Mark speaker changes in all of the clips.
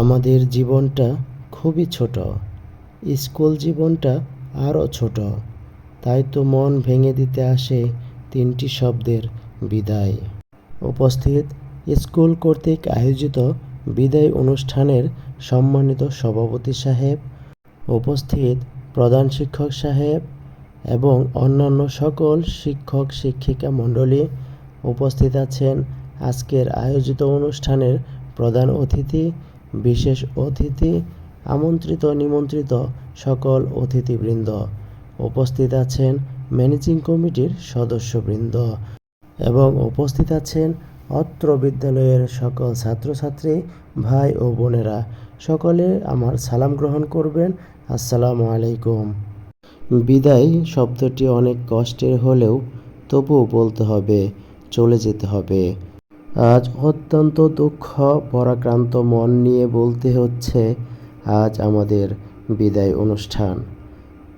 Speaker 1: আমাদের জীবনটা খুবই ছোট। স্কুল জীবনটা আরও ছোট। তাই তো মন ভেঙে দিতে আসে তিনটি শব্দের বিদায়। উপস্থিত স্কুল কর্তৃক আয়োজিত বিদায় অনুষ্ঠানের সম্মানিত সভাপতি সাহেব, উপস্থিত প্রধান শিক্ষক সাহেব এবং অন্যান্য সকল শিক্ষক, শিক্ষিকা মণ্ডলী উপস্থিত আছেন। আজকের আয়োজিত অনুষ্ঠানের প্রধান অতিথি বিশেষ অতিথি আমন্ত্রিত নিমন্ত্রিত সকল অতিথিবৃন্দ। উপস্থিত আছেন ম্যানেজিং কমিটির সদস্যবৃন্দ এবং উপস্থিত আছেন অত্র বিদ্যালয়ের সকল ছাত্রছাত্রী, ভাই ও বোনেরা। সকলে আমার সালাম গ্রহণ করবেন। আসসালামু আলাইকুম। বিদায় শব্দটি অনেক কষ্টের হলেও তবুও বলতে হবে, চলে যেতে হবে। আজ অত্যন্ত দুঃখ, পরাক্রান্ত মন নিয়ে বলতে হচ্ছে আজ আমাদের বিদায় অনুষ্ঠান।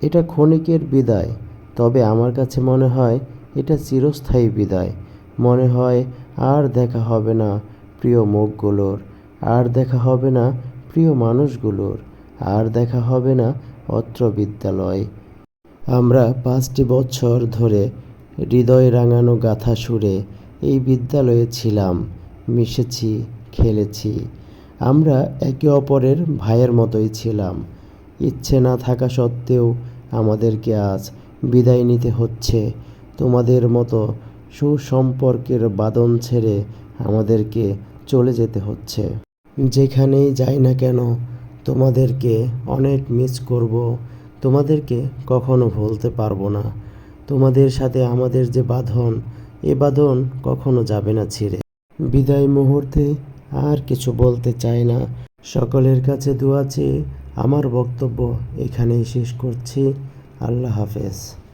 Speaker 1: এটা ক্ষণিকের বিদায়, তবে আমার কাছে মনে হয় এটা চিরস্থায়ী বিদায়। মনে হয় আর দেখা হবে না প্রিয় মুখগুলোর, আর দেখা হবে না প্রিয় মানুষগুলোর, আর দেখা হবে না অত্র বিদ্যালয়। আমরা পাঁচটি বছর ধরে হৃদয় রাঙানো গাথা সুরে এই বিদ্যালয়ে ছিলাম, মিশেছি, খেলেছি। আমরা একে অপরের ভাইয়ের মতোই ছিলাম। ইচ্ছে না থাকা সত্ত্বেও আমাদেরকে আজ বিদায় নিতে হচ্ছে। তোমাদের মতো সুসম্পর্কের বাঁধন ছেড়ে আমাদেরকে চলে যেতে হচ্ছে। যেখানেই যাই না কেন, তোমাদেরকে অনেক মিস করব। তোমাদেরকে কখনো ভুলতে পারব না। তোমাদের সাথে আমাদের যে বাঁধন এ বাঁধন কখনো যাবে না ছিঁড়ে। বিদায় মুহূর্তে আর কিছু বলতে চাই না। সকলের কাছে দোয়া চেয়ে আমার বক্তব্য এখানেই শেষ করছি। আল্লাহ হাফেজ।